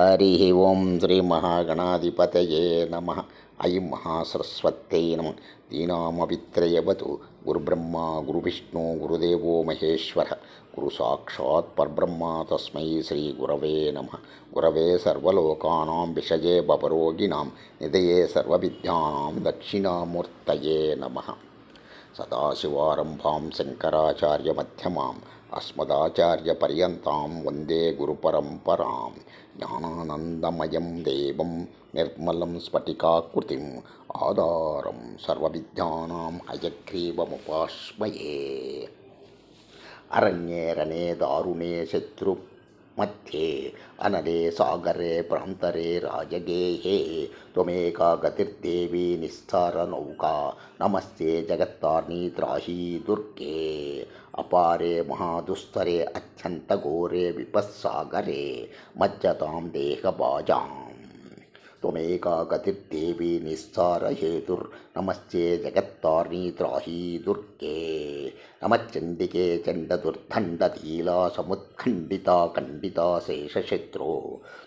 హరి ఓం శ్రీ మహాగణాధిపతయే నమ ఐం మహాసరస్వత్యై నమ దీనామవిత్రయవతు గురుబ్రహ్మ గురువిష్ణు గురుదేవో మహేశ్వర గురు సాక్షాత్ పరబ్రహ్మ తస్మై శ్రీ గురవే నమ. గురవే సర్వలోకానాం విషజే బపరోగిణాం నిధయే సర్వవిద్యానాం దక్షిణామూర్తయే నమ. సదాశివారంభాం శంకరాచార్యమధ్యమాం अस्मदाचार्यपर्यन्तां वन्दे गुरुपरम्परां ज्ञानानन्दमयं देवं निर्मलं स्फटिकाकृतिम् आधारं सर्वविद्यानां हयग्रीवमुपाश्मये अरण्ये रणे दारुणे शत्रुः मध्ये अनले सागरे प्रान्तरे राजगेहे, त्वमेका गतिर्देवी निस्तारनौका नमस्ते जगत्तार्णी त्राही दुर्गे। अपारे महादुस्तरे अत्यन्तघोरे विपस्सागरे मज्जतां देहबाजाम्। त्वमेका गतिर्देवी निस्तारहेतुर्नमस्ते जगत्तार्णी त्राही दुर्गे नमच्चण्डिके चण्डदुर्दण्डधीला समुत्खण्डिता खण्डिता शेषशत्रो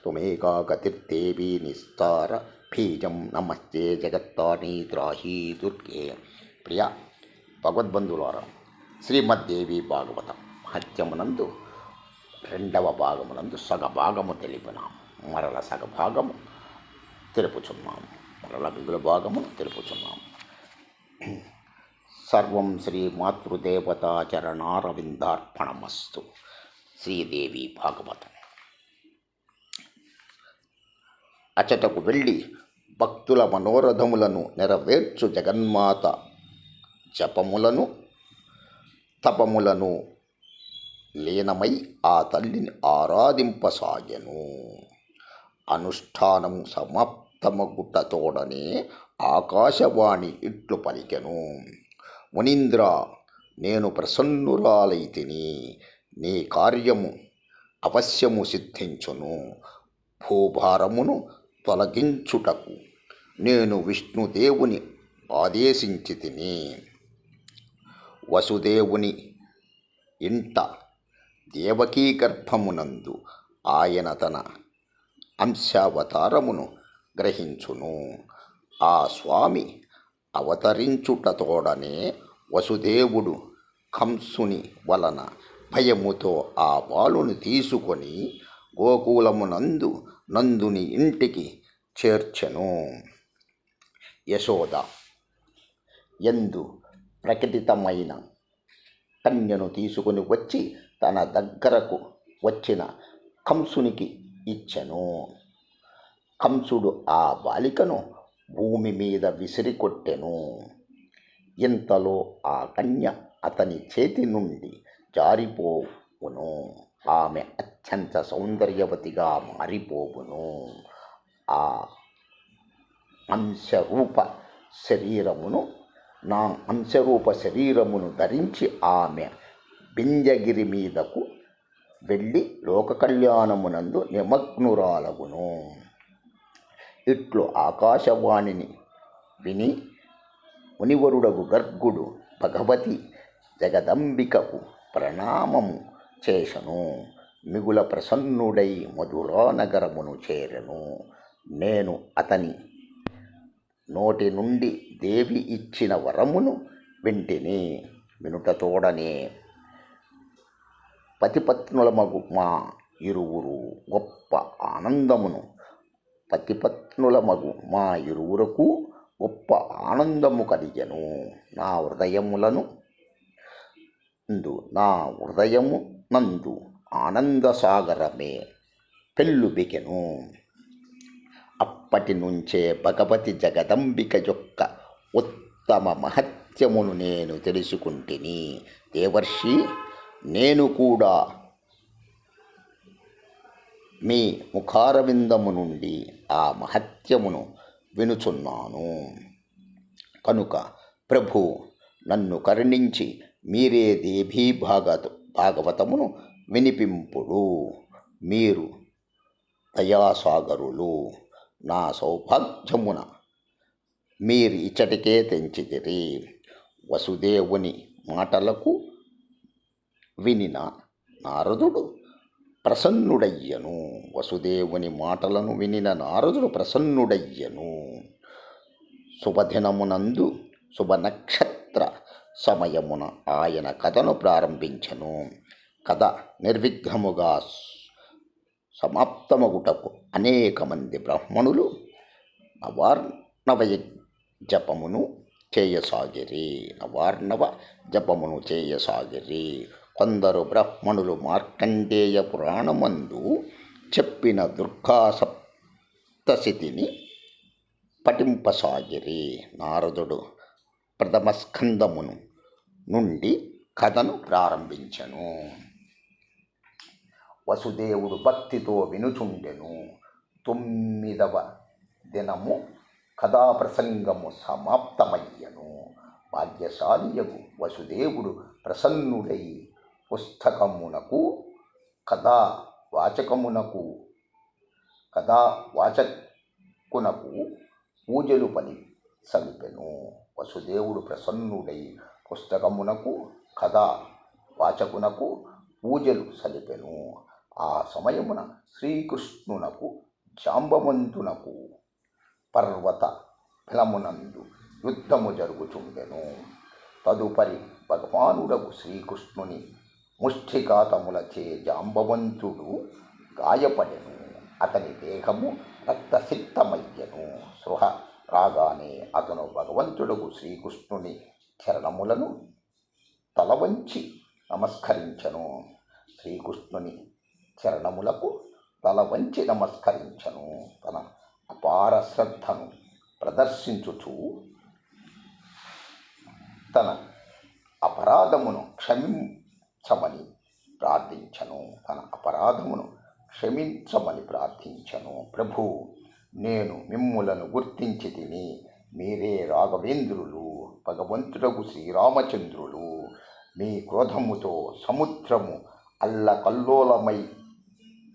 त्वमेका गतिर्देवी निस्तार బీజం నమస్తే జగత్తాని త్రాహీ దుర్గే ప్రియ భగవద్బంధులారా శ్రీమద్దేవి భాగవతం మహత్యమునందు రెండవ భాగమునందు సగ భాగము తెలిపినాం మరల సగ భాగము తెలుపుచున్నాం మరల మిగుల భాగము తెలుపుచున్నాం సర్వం శ్రీ మాతృదేవతాచరణారవిందార్పణమస్తు. శ్రీదేవి భాగవతం. అచటకు వెళ్ళి భక్తుల మనోరథములను నెరవేర్చు జగన్మాత జపములను తపములను లీనమై ఆ తల్లిని ఆరాధింపసాగెను. అనుష్ఠానం సమాప్తమగుటతోడనే ఆకాశవాణి ఇట్లు పలికెను. మునీంద్ర నేను ప్రసన్నురాలైతిని నీ కార్యము అవశ్యము సిద్ధించును. భూభారమును తొలగించుటకు నేను విష్ణుదేవుని ఆదేశించి తిని. వసుదేవుని ఇంట దేవకీ గర్భమునందు ఆయన తన అంశావతారమును గ్రహించును. ఆ స్వామి అవతరించుటతోడనే వసుదేవుడు కంసుని వలన భయముతో ఆ బాలుని తీసుకొని గోకులమునందు నందుని ఇంటికి చేర్చెను. యశోద ఎందు ప్రకటితమైన కన్యను తీసుకుని వచ్చి తన దగ్గరకు వచ్చిన కంసునికి ఇచ్చెను. కంసుడు ఆ బాలికను భూమి మీద విసిరికొట్టెను ఇంతలో ఆ కన్య అతని చేతి నుండి జారిపోవును. ఆమె అత్యంత సౌందర్యవతిగా మారిపోవును. ఆ అంశరూప శరీరమును నా అంశరూప శరీరమును ధరించి ఆమె బింజగిరి మీదకు వెళ్ళి లోక కళ్యాణమునందు నిమగ్నురాలగును. ఇట్లు ఆకాశవాణిని విని మునివరుడగు గర్గుడు భగవతి జగదంబికకు ప్రణామము చేసను మిగుల ప్రసన్నుడై మధురానగరమును చేరను. చేరెను నేను అతని నోటి నుండి దేవి ఇచ్చిన వరమును వింటిని. వినుటతోడనే పతిపత్నుల మగు మా ఇరువురు గొప్ప ఆనందమును పతిపత్నుల మగు. మా ఇరువురకు గొప్ప ఆనందము కలిగెను. నా హృదయములను నందు నా హృదయము నందు ఆనందసాగరమే పెళ్ళుబికెను. అప్పటి నుంచే భగవతి జగదంబిక యొక్క ఉత్తమ మహత్యమును నేను తెలుసుకుంటుని. దేవర్షి నేను కూడా మీ ముఖారవిందము నుండి ఆ మహత్యమును వినుచున్నాను. కనుక ప్రభు నన్ను కరుణించి మీరే దేభీ భాగత భాగవతమును వినిపింపుడు. మీరు దయాసాగరులు. నా సౌభాగ్యమున మీరు ఇచ్చటికే తెంచితిరి. వసుదేవుని మాటలకు వినిన నారదుడు ప్రసన్నుడయ్యను. వసుదేవుని మాటలను వినిన నారదుడు ప్రసన్నుడయ్యను. శుభదినమునందు శుభ నక్షత్ర సమయమున ఆయన కథను ప్రారంభించను. కథ నిర్విఘ్నముగా సమాప్తమగుటకు అనేక మంది బ్రాహ్మణులు నవార్ణవయ జపమును చేయసాగిరి. నవార్ణవ జపమును చేయసాగిరి. కొందరు బ్రాహ్మణులు మార్కండేయ పురాణమందు చెప్పిన దుర్గా సప్తశతిని పఠింపసాగిరి నారదుడు ప్రథమ స్కందమును నుండి కథను ప్రారంభించను. వసుదేవుడు భక్తితో వినుచుండెను. తొమ్మిదవ దినము కథా ప్రసంగము సమాప్తమయ్యను. భాగ్యశాలియకు వసుదేవుడు ప్రసన్నుడై పుస్తకమునకు కథా వాచకమునకు కథా వాచకునకు పూజలు పలి సలిపెను వసుదేవుడు ప్రసన్నుడై పుస్తకమునకు కథా వాచకునకు పూజలు సలిపెను ఆ సమయమున శ్రీకృష్ణునకు జాంబవంతునకు పర్వత ఫలమునందు యుద్ధము జరుగుచుండెను. తదుపరి భగవానుడకు శ్రీకృష్ణుని ముష్ఠికాతములచే జాంబవంతుడు గాయపడెను. అతని దేహము రక్తసిక్తమయ్యను. సృహ రాగానే అతను భగవంతుడుకు శ్రీకృష్ణుని చరణములను తలవంచి నమస్కరించను. శ్రీకృష్ణుని చరణములకు తల వంచి నమస్కరించను. తన అపార శ్రద్ధను ప్రదర్శించుచు తన అపరాధమును క్షమించమని ప్రార్థించను. తన అపరాధమును క్షమించమని ప్రార్థించను. ప్రభు నేను మిమ్ములను గుర్తించి తిని మీరే రాఘవేంద్రులు భగవంతుడకు శ్రీరామచంద్రులు. మీ క్రోధముతో సముద్రము అల్లకల్లోలమై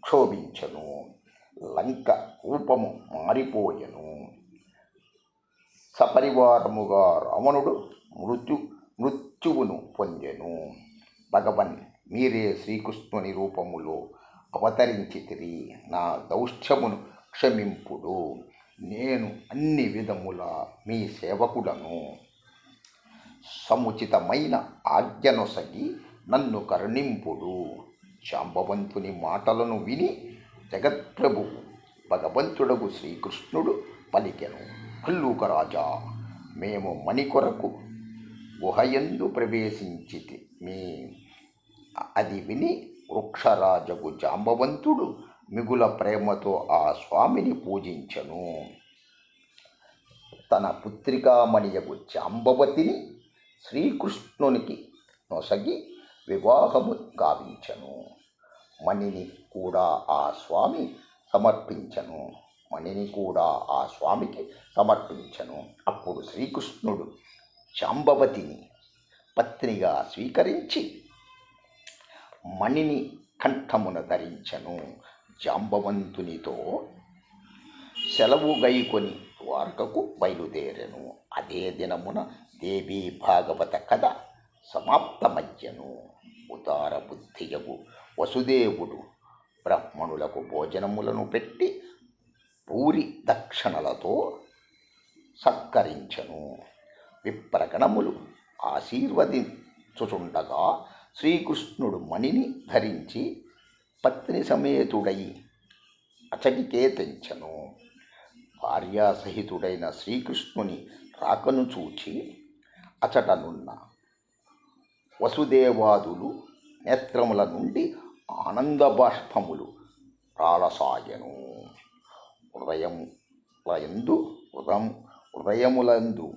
క్షోభించను. లంక రూపము మారిపోయెను. సపరివారముగా రావణుడు మృత్యు మృత్యువును పొందెను. భగవన్ మీరే శ్రీకృష్ణుని రూపములో అవతరించితిరి నా దౌష్ట్యమును క్షమింపుడు. నేను అన్ని విధముల మీ సేవకుడను. సముచితమైన ఆజ్ఞనొసగి నన్ను కరుణింపుడు. శాంబవంతుని మాటలను విని జగత్ప్రభువు భగవంతుడగు శ్రీకృష్ణుడు పలికెను. భల్లూకరాజా మేము మణికొరకు గుహయందు ప్రవేశించితి మీ అది విని వృక్షరాజగు జాంబవంతుడు మిగుల ప్రేమతో ఆ స్వామిని పూజించను. తన పుత్రికామణియగు జాంబవతిని శ్రీకృష్ణునికి నొసగి వివాహము గావించను. మణిని కూడా ఆ స్వామి సమర్పించను. మణిని కూడా ఆ స్వామికి సమర్పించను. అప్పుడు శ్రీకృష్ణుడు శాంబవతిని పత్నిగా స్వీకరించి మణిని కంఠమున ధరించను. జాంబవంతునితో సెలవు గైకొని ద్వారకకు బయలుదేరెను. అదే దినమున దేవీ భాగవత కథ సమాప్తమయ్యను. ఉదార బుద్ధియగు వసుదేవుడు బ్రాహ్మణులకు భోజనములను పెట్టి పూరి దక్షిణలతో సత్కరించను. విప్రగణములు ఆశీర్వదించుచుండగా శ్రీకృష్ణుడు మణిని ధరించి పత్ని సమేతుడై అచటికే తెంచెను భార్యాసహితుడైన శ్రీకృష్ణుని రాకను చూచి అచటనున్న వసుదేవాదులు నేత్రముల నుండి ఆనంద బాష్పములు హృదయం యందు హృదయం హృదయములందు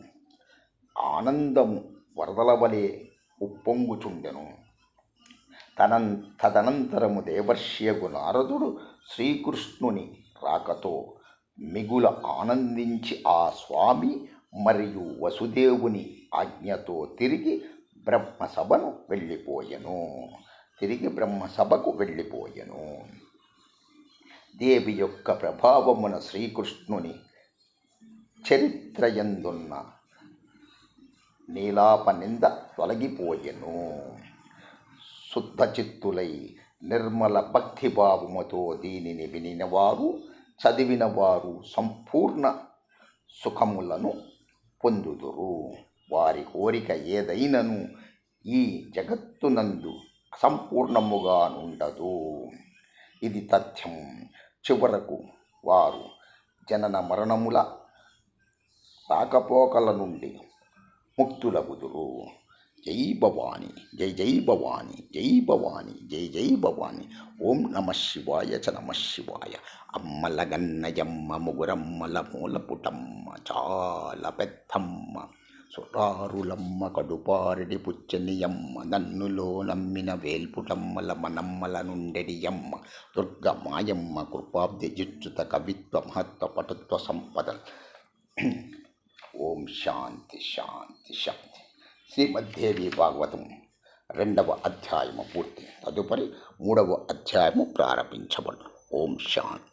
ఆనందము వరదల వలె ఉప్పొంగుచుండెను. తనం తదనంతరము దేవర్ష్యగు నారదుడు శ్రీకృష్ణుని రాకతో మిగుల ఆనందించి ఆ స్వామి మరియు వసుదేవుని ఆజ్ఞతో తిరిగి బ్రహ్మసభను వెళ్ళిపోయెను. తిరిగి బ్రహ్మసభకు వెళ్ళిపోయెను. దేవి యొక్క ప్రభావమున శ్రీకృష్ణుని చరిత్రయందున్న నీలాపనింద తొలగిపోయెను. శుద్ధ చిత్తులై నిర్మల భక్తిభావముతో దీనిని వినినవారు చదివినవారు సంపూర్ణ సుఖములను పొందుదురు. వారి కోరిక ఏదైనను ఈ జగత్తునందు సంపూర్ణముగా నుండదు. ఇది తథ్యం. చివరకు వారు జనన మరణముల రాకపోకల నుండి ముక్తులగుదురు. జై భవాని జై జై భవాని జై భవాని జై జై భవాని. ఓం నమ శివాయ చ నమ శివాయ. అమ్మల గన్నయమ్మ ముగురమ్మల మూలపుటమ్మ చాలా పెద్దమ్మ. సుటారులమ్మ కడుపారిడి పుచ్చనియమ్మ నన్నులో నమ్మిన వేల్పుటమ్మల మనమ్మల నుండెడియమ్మ దుర్గ మాయమ్మ కృపాబ్ది జిచ్చుత కవిత్వ మహత్వ పటుత్వ సంపద. ఓం శాంతి శాంతి శాంతి. శ్రీమద్దేవి భాగవతం రెండవ అధ్యాయము పూర్తి. తదుపరి మూడవ అధ్యాయము ప్రారంభించబడు. ఓం శాంతి.